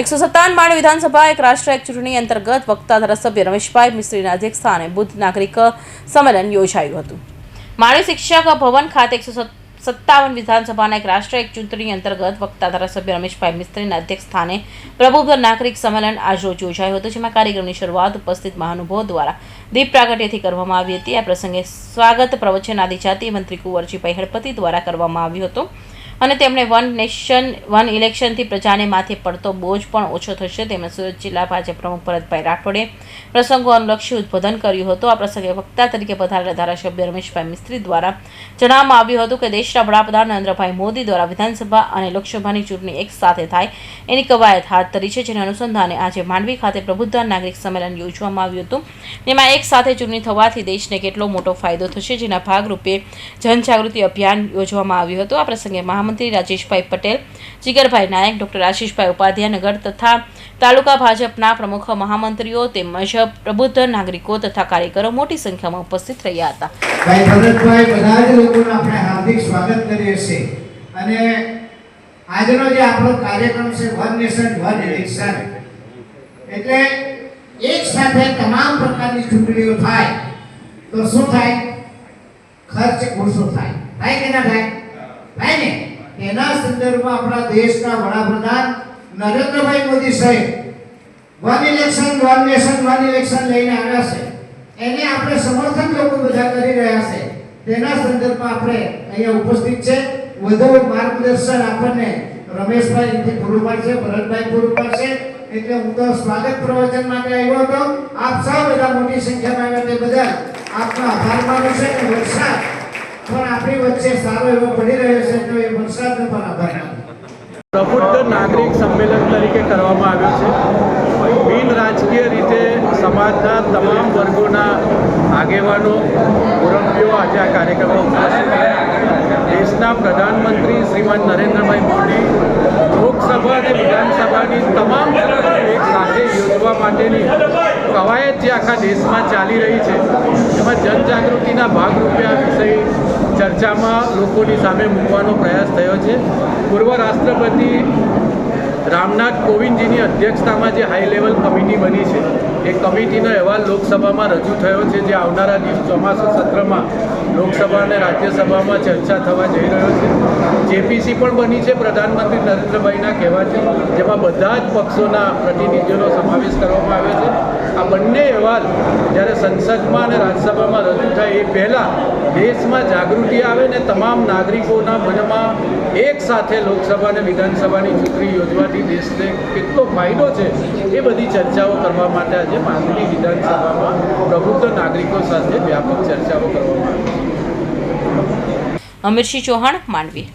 એકસો સત્તાવન માંડ વિધાનસભા એક રાષ્ટ્ર એક ચૂંટણી અંતર્ગત વક્તા ધારાસભ્ય રમેશભાઈ મિસ્ત્રીના અધ્યક્ષસ્થાને બુદ્ધ નાગરિક સંમેલન યોજાયું હતું. માળી શિક્ષક ભવન ખાતે એકસો સત્તાવન વિધાનસભાના એક રાષ્ટ્ર એક ચૂંટણી અંતર્ગત વક્તા ધારાસભ્ય રમેશભાઈ મિસ્ત્રીના અધ્યક્ષસ્થાને પ્રબુદ્ધ નાગરિક સંમેલન આજરોજ યોજાયું હતું, જેમાં કાર્યક્રમની શરૂઆત ઉપસ્થિત મહાનુભાવો દ્વારા દીપ પ્રાગટ્યથી કરવામાં આવી હતી. આ પ્રસંગે સ્વાગત પ્રવચન આદિજાતિ મંત્રી કુંવરજીભાઈ હળપતિ દ્વારા કરવામાં આવ્યું હતું. અને તેમણે વન નેશન, વન ઇલેક્શનથી પ્રજાને માથે પડતો બોજ પણ ઓછો થશે. તેમજ સુરત જિલ્લા ભાજપ પ્રમુખ ભરતભાઈ રાઠોડે પ્રસંગો અનુલક્ષી ઉદ્બોધન કર્યું હતું. આ પ્રસંગે વક્તા તરીકે પધારેલા ધારાસભ્ય રમેશભાઈ મિસ્ત્રી દ્વારા જણાવવામાં આવ્યું હતું કે દેશના વડાપ્રધાન નરેન્દ્રભાઈ મોદી દ્વારા વિધાનસભા અને લોકસભાની ચૂંટણી એક સાથે થાય એની કવાયત હાથ ધરી છે, જેના અનુસંધાને આજે માંડવી ખાતે પ્રબુદ્ધ નાગરિક સંમેલન યોજવામાં આવ્યું હતું. તેમાં એક સાથે ચૂંટણી થવાથી દેશને કેટલો મોટો ફાયદો થશે જેના ભાગરૂપે જનજાગૃતિ અભિયાન યોજવામાં આવ્યું હતું. આ પ્રસંગે મહામંત્રી રાજેશભાઈ પટેલ, જીગરભાઈ નાયક, ડોક્ટર આશીષભાઈ ઉપાધ્યાય નગર તથા તાલુકા ભાજપના પ્રમુખ મહામંત્રીઓ તેમજ પ્રબુદ્ધ નાગરિકો તથા કાર્યકરો મોટી સંખ્યામાં ઉપસ્થિત રહ્યા હતા. આજનો જે આપણો કાર્યક્રમ છે, વન નેશન, વન ઇલેક્શન, એટલે એક સાથે તમામ પ્રકારની ચૂંટણીઓ થાય, તો શું થાય? ખર્ચ ઓછો થાય. થાય કે ના થાય? થાય ને? એના સંદર્ભમાં આપણા દેશના વડાપ્રધાન નરેન્દ્રભાઈ મોદી સાહેબ one election one nation one election લઈને આવ્યા છે. એને આપણે સમર્થન લોકો બધા કરી રહ્યા છે. તેના સંદર્ભમાં આપણે અહીંયા ઉપસ્થિત છે. વધુ માર્ગદર્શન આપણને રમેશભાઈ અહીંથી પૂરું પાડશે, ભરતભાઈ પૂરું પાડશે. એટલે હું તો સ્વાગત પ્રવચન માટે આવ્યો હતો. આપ સૌ બધા મોટી સંખ્યામાં આવ્યા તે બધા આપનો આભાર માનું છે વરસાદ પણ આપણી વચ્ચે સારો એવો પડી રહ્યો છે, તો એ વરસાદનો પણ આભાર પ્રબુદ્ધ નાગરિક સંમેલન તરીકે કરવામાં આવ્યો છે. બિન રાજકીય રીતે સમાજના તમામ વર્ગોના આગેવાનો મુરબ્બીઓ આજે આ કાર્યક્રમમાં ઉપસ્થિત રહ્યા. દેશના પ્રધાનમંત્રી શ્રીમાન નરેન્દ્રભાઈ મોદી લોકસભા અને વિધાનસભાની તમામ એક સાથે યોજવા માટેની કવાયત જે આખા દેશમાં ચાલી રહી છે. એમાં જનજાગૃતિના ભાગરૂપે આ વિષય ચર્ચામાં લોકોની સામે મૂકવાનો પ્રયાસ થયો છે. પૂર્વ રાષ્ટ્રપતિ રામનાથ કોવિંદજીની અધ્યક્ષતામાં જે હાઈ લેવલ કમિટી બની છે, એ કમિટીનો અહેવાલ લોકસભામાં રજૂ થયો છે જે આવનારા દિવસ ચોમાસુ સત્રમાં લોકસભા અને રાજ્યસભામાં ચર્ચા થવા જઈ રહ્યો છે. જેપીસી પણ બની છે, પ્રધાનમંત્રી નરેન્દ્રભાઈના કહેવાથી જેમાં બધા જ પક્ષોના પ્રતિનિધિઓનો સમાવેશ કરવામાં આવ્યો છે. આ બંને અહેવાલ જ્યારે સંસદમાં અને રાજ્યસભામાં રજૂ થાય એ પહેલાં દેશમાં જાગૃતિ આવે ને તમામ નાગરિકોના મનમાં એક સાથે લોકસભા અને વિધાનસભાની ચૂંટણી યોજવાથી દેશને કેટલો ફાયદો છે એ બધી ચર્ચાઓ કરવા માટે આજે માંગણી વિધાનસભામાં પ્રબુદ્ધ નાગરિકો સાથે વ્યાપક ચર્ચાઓ કરવામાં આવી. અમીરસિંહ ચૌહાણ, માંડવી.